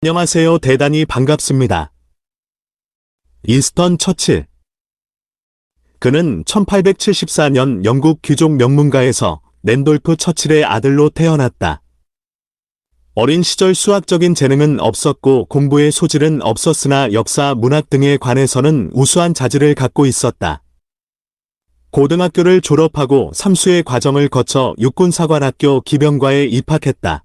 안녕하세요. 대단히 반갑습니다. 인스턴 처칠. 그는 1874년 영국 귀족 명문가에서 랜돌프 처칠의 아들로 태어났다. 어린 시절 수학적인 재능은 없었고 공부의 소질은 없었으나 역사, 문학 등에 관해서는 우수한 자질을 갖고 있었다. 고등학교를 졸업하고 삼수의 과정을 거쳐 육군사관학교 기병과에 입학했다.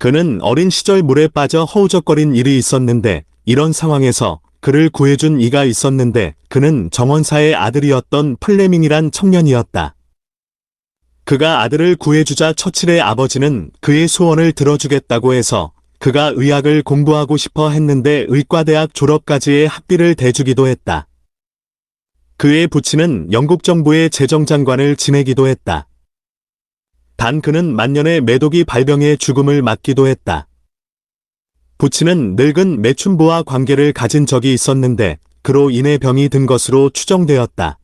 그는 어린 시절 물에 빠져 허우적거린 일이 있었는데 이런 상황에서 그를 구해준 이가 있었는데 그는 정원사의 아들이었던 플레밍이란 청년이었다. 그가 아들을 구해주자 처칠의 아버지는 그의 소원을 들어주겠다고 해서 그가 의학을 공부하고 싶어 했는데 의과대학 졸업까지의 학비를 대주기도 했다. 그의 부친은 영국 정부의 재정장관을 지내기도 했다. 단 그는 만년의 매독이 발병해 죽음을 맞기도 했다. 부친은 늙은 매춘부와 관계를 가진 적이 있었는데 그로 인해 병이 든 것으로 추정되었다.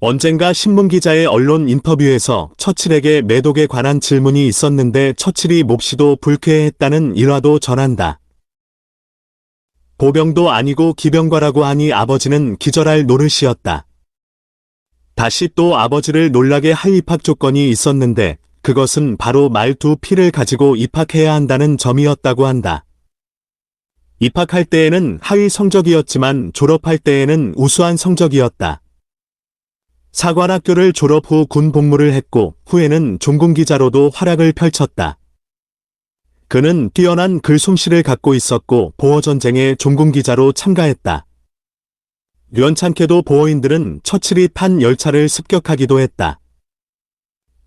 언젠가 신문기자의 언론 인터뷰에서 처칠에게 매독에 관한 질문이 있었는데 처칠이 몹시도 불쾌했다는 일화도 전한다. 보병도 아니고 기병과라고 하니 아버지는 기절할 노릇이었다. 다시 또 아버지를 놀라게 할 입학 조건이 있었는데 그것은 바로 말두 피를 가지고 입학해야 한다는 점이었다고 한다. 입학할 때에는 하위 성적이었지만 졸업할 때에는 우수한 성적이었다. 사관학교를 졸업 후 군 복무를 했고 후에는 종군기자로도 활약을 펼쳤다. 그는 뛰어난 글솜씨를 갖고 있었고 보어전쟁에 종군기자로 참가했다. 유연찮게도 보어인들은 처칠이 탄 열차를 습격하기도 했다.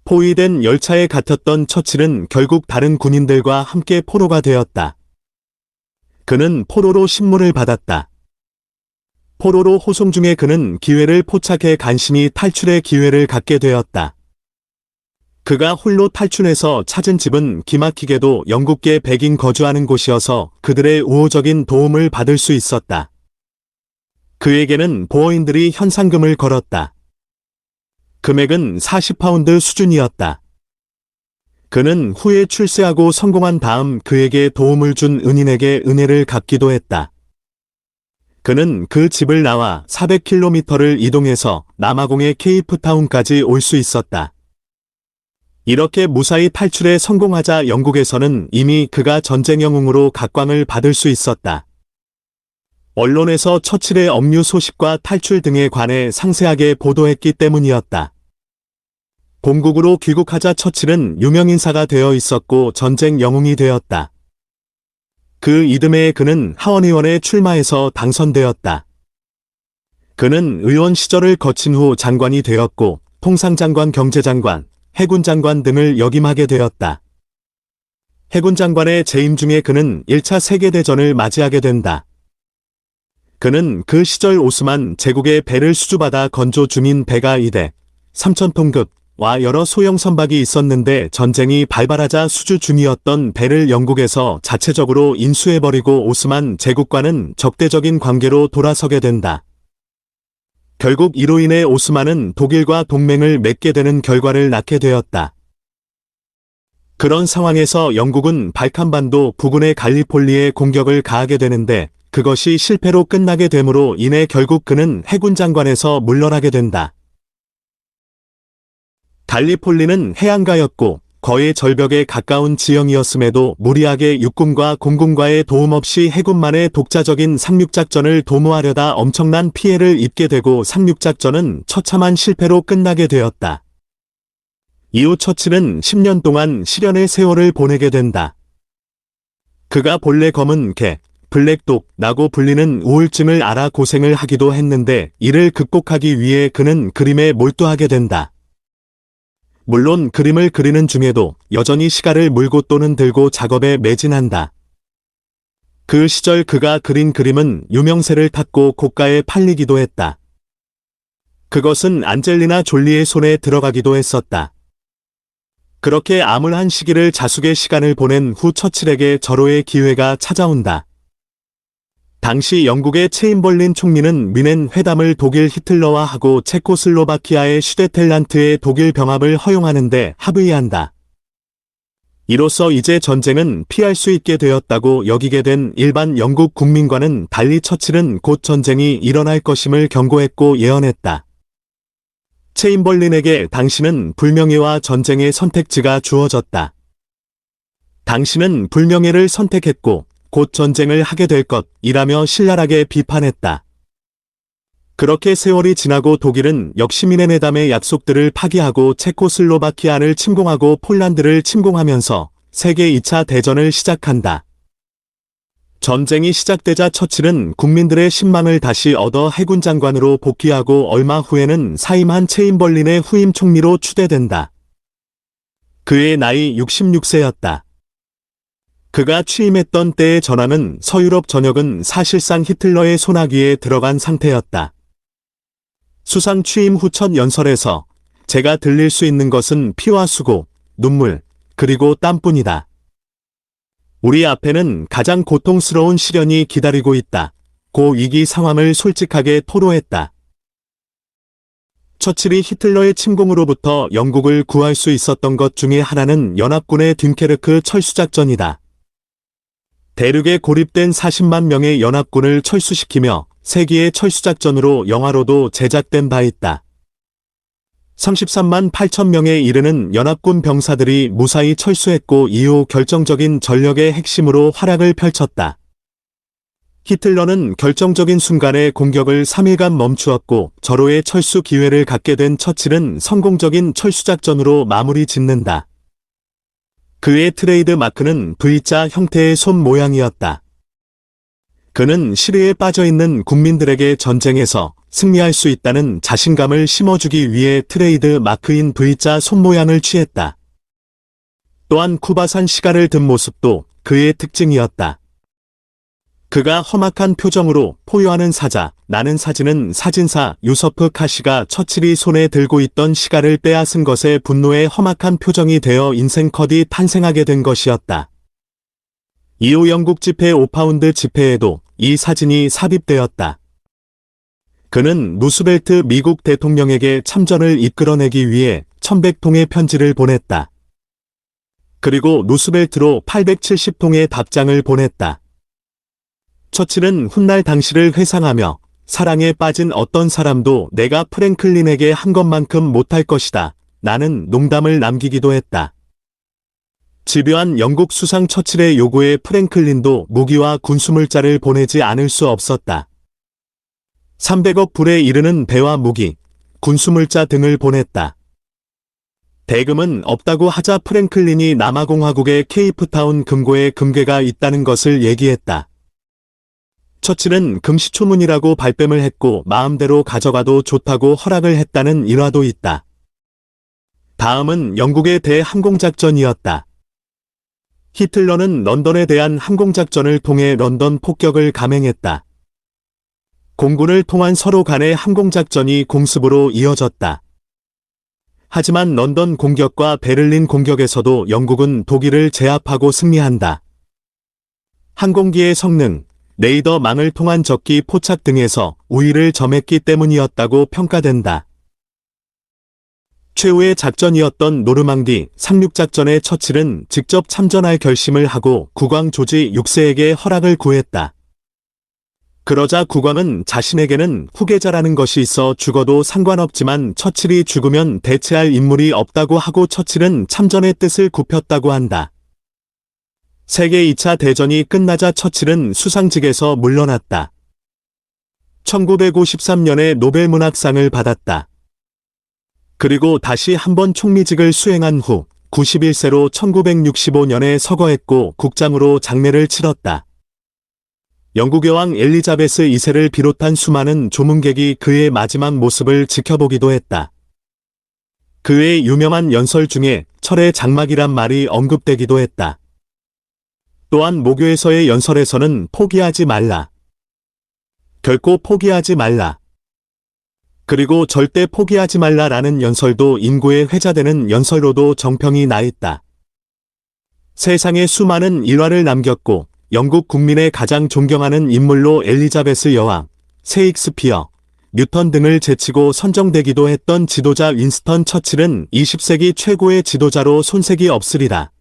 포위된 열차에 갇혔던 처칠은 결국 다른 군인들과 함께 포로가 되었다. 그는 포로로 신문을 받았다. 포로로 호송 중에 그는 기회를 포착해 간신히 탈출의 기회를 갖게 되었다. 그가 홀로 탈출해서 찾은 집은 기막히게도 영국계 백인 거주하는 곳이어서 그들의 우호적인 도움을 받을 수 있었다. 그에게는 보어인들이 현상금을 걸었다. 금액은 40파운드 수준이었다. 그는 후에 출세하고 성공한 다음 그에게 도움을 준 은인에게 은혜를 갚기도 했다. 그는 그 집을 나와 400km를 이동해서 남아공의 케이프타운까지 올 수 있었다. 이렇게 무사히 탈출에 성공하자 영국에서는 이미 그가 전쟁 영웅으로 각광을 받을 수 있었다. 언론에서 처칠의 업무 소식과 탈출 등에 관해 상세하게 보도했기 때문이었다. 본국으로 귀국하자 처칠은 유명인사가 되어 있었고 전쟁 영웅이 되었다. 그 이듬해에 그는 하원의원에 출마해서 당선되었다. 그는 의원 시절을 거친 후 장관이 되었고 통상장관 경제장관, 해군장관 등을 역임하게 되었다. 해군장관의 재임 중에 그는 1차 세계대전을 맞이하게 된다. 그는 그 시절 오스만 제국의 배를 수주받아 건조 중인 배가 2대, 3천톤급, 와 여러 소형 선박이 있었는데 전쟁이 발발하자 수주 중이었던 배를 영국에서 자체적으로 인수해버리고 오스만 제국과는 적대적인 관계로 돌아서게 된다. 결국 이로 인해 오스만은 독일과 동맹을 맺게 되는 결과를 낳게 되었다. 그런 상황에서 영국은 발칸반도 부근의 갈리폴리에 공격을 가하게 되는데 그것이 실패로 끝나게 되므로 인해 결국 그는 해군 장관에서 물러나게 된다. 갈리폴리는 해안가였고 거의 절벽에 가까운 지형이었음에도 무리하게 육군과 공군과의 도움 없이 해군만의 독자적인 상륙작전을 도모하려다 엄청난 피해를 입게 되고 상륙작전은 처참한 실패로 끝나게 되었다. 이후 처칠은 10년 동안 실연의 세월을 보내게 된다. 그가 본래 검은 개, 블랙독,라고 불리는 우울증을 알아 고생을 하기도 했는데 이를 극복하기 위해 그는 그림에 몰두하게 된다. 물론 그림을 그리는 중에도 여전히 시가를 물고 또는 들고 작업에 매진한다. 그 시절 그가 그린 그림은 유명세를 탔고 고가에 팔리기도 했다. 그것은 안젤리나 졸리의 손에 들어가기도 했었다. 그렇게 암울한 시기를 자숙의 시간을 보낸 후 처칠에게 절호의 기회가 찾아온다. 당시 영국의 체인벌린 총리는 미넨 회담을 독일 히틀러와 하고 체코슬로바키아의 슈데텔란트의 독일 병합을 허용하는데 합의한다. 이로써 이제 전쟁은 피할 수 있게 되었다고 여기게 된 일반 영국 국민과는 달리 처칠은 곧 전쟁이 일어날 것임을 경고했고 예언했다. 체인벌린에게 당신은 불명예와 전쟁의 선택지가 주어졌다. 당신은 불명예를 선택했고 곧 전쟁을 하게 될 것이라며 신랄하게 비판했다. 그렇게 세월이 지나고 독일은 역시미네네담의 약속들을 파기하고 체코슬로바키아를 침공하고 폴란드를 침공하면서 세계 2차 대전을 시작한다. 전쟁이 시작되자 처칠은 국민들의 신망을 다시 얻어 해군 장관으로 복귀하고 얼마 후에는 사임한 체인 벌린의 후임 총리로 추대된다. 그의 나이 66세였다. 그가 취임했던 때의 전함은 서유럽 전역은 사실상 히틀러의 손아귀에 들어간 상태였다. 수상 취임 후 첫 연설에서 제가 들릴 수 있는 것은 피와 수고, 눈물, 그리고 땀뿐이다. 우리 앞에는 가장 고통스러운 시련이 기다리고 있다. 고 위기 상황을 솔직하게 토로했다. 처칠이 히틀러의 침공으로부터 영국을 구할 수 있었던 것 중에 하나는 연합군의 dun케르크 철수작전이다. 대륙에 고립된 40만 명의 연합군을 철수시키며 세기의 철수작전으로 영화로도 제작된 바 있다. 33만 8천 명에 이르는 연합군 병사들이 무사히 철수했고 이후 결정적인 전력의 핵심으로 활약을 펼쳤다. 히틀러는 결정적인 순간에 공격을 3일간 멈추었고 절호의 철수 기회를 갖게 된 처칠은 성공적인 철수작전으로 마무리 짓는다. 그의 트레이드 마크는 V자 형태의 손 모양이었다. 그는 시리에 빠져있는 국민들에게 전쟁에서 승리할 수 있다는 자신감을 심어주기 위해 트레이드 마크인 V자 손모양을 취했다. 또한 쿠바산 시가를 든 모습도 그의 특징이었다. 그가 험악한 표정으로 포효하는 사자, 나는 사진은 사진사 유서프 카시가 처칠이 손에 들고 있던 시가를 빼앗은 것에 분노의 험악한 표정이 되어 인생 컷이 탄생하게 된 것이었다. 이후 영국 집회 5파운드 집회에도 이 사진이 삽입되었다. 그는 루스벨트 미국 대통령에게 참전을 이끌어내기 위해 1100통의 편지를 보냈다. 그리고 루스벨트로 870통의 답장을 보냈다. 처칠은 훗날 당시를 회상하며 사랑에 빠진 어떤 사람도 내가 프랭클린에게 한 것만큼 못할 것이다. 나는 농담을 남기기도 했다. 집요한 영국 수상 처칠의 요구에 프랭클린도 무기와 군수물자를 보내지 않을 수 없었다. 300억 불에 이르는 배와 무기, 군수물자 등을 보냈다. 대금은 없다고 하자 프랭클린이 남아공화국의 케이프타운 금고에 금괴가 있다는 것을 얘기했다. 처칠은 금시초문이라고 발뺌을 했고 마음대로 가져가도 좋다고 허락을 했다는 일화도 있다. 다음은 영국의 대항공작전이었다. 히틀러는 런던에 대한 항공작전을 통해 런던 폭격을 감행했다. 공군을 통한 서로 간의 항공작전이 공습으로 이어졌다. 하지만 런던 공격과 베를린 공격에서도 영국은 독일을 제압하고 승리한다. 항공기의 성능, 레이더 망을 통한 적기 포착 등에서 우위를 점했기 때문이었다고 평가된다. 최후의 작전이었던 노르망디 상륙작전의 처칠은 직접 참전할 결심을 하고 국왕 조지 6세에게 허락을 구했다. 그러자 국왕은 자신에게는 후계자라는 것이 있어 죽어도 상관없지만 처칠이 죽으면 대체할 인물이 없다고 하고 처칠은 참전의 뜻을 굽혔다고 한다. 세계 2차 대전이 끝나자 처칠은 수상직에서 물러났다. 1953년에 노벨문학상을 받았다. 그리고 다시 한번 총리직을 수행한 후 91세로 1965년에 서거했고 국장으로 장례를 치렀다. 영국 여왕 엘리자베스 2세를 비롯한 수많은 조문객이 그의 마지막 모습을 지켜보기도 했다. 그의 유명한 연설 중에 철의 장막이란 말이 언급되기도 했다. 또한 모교에서의 연설에서는 포기하지 말라. 결코 포기하지 말라. 그리고 절대 포기하지 말라라는 연설도 인구에 회자되는 연설로도 정평이 나 있다. 세상에 수많은 일화를 남겼고 영국 국민의 가장 존경하는 인물로 엘리자베스 여왕, 세익스피어, 뉴턴 등을 제치고 선정되기도 했던 지도자 윈스턴 처칠은 20세기 최고의 지도자로 손색이 없으리다.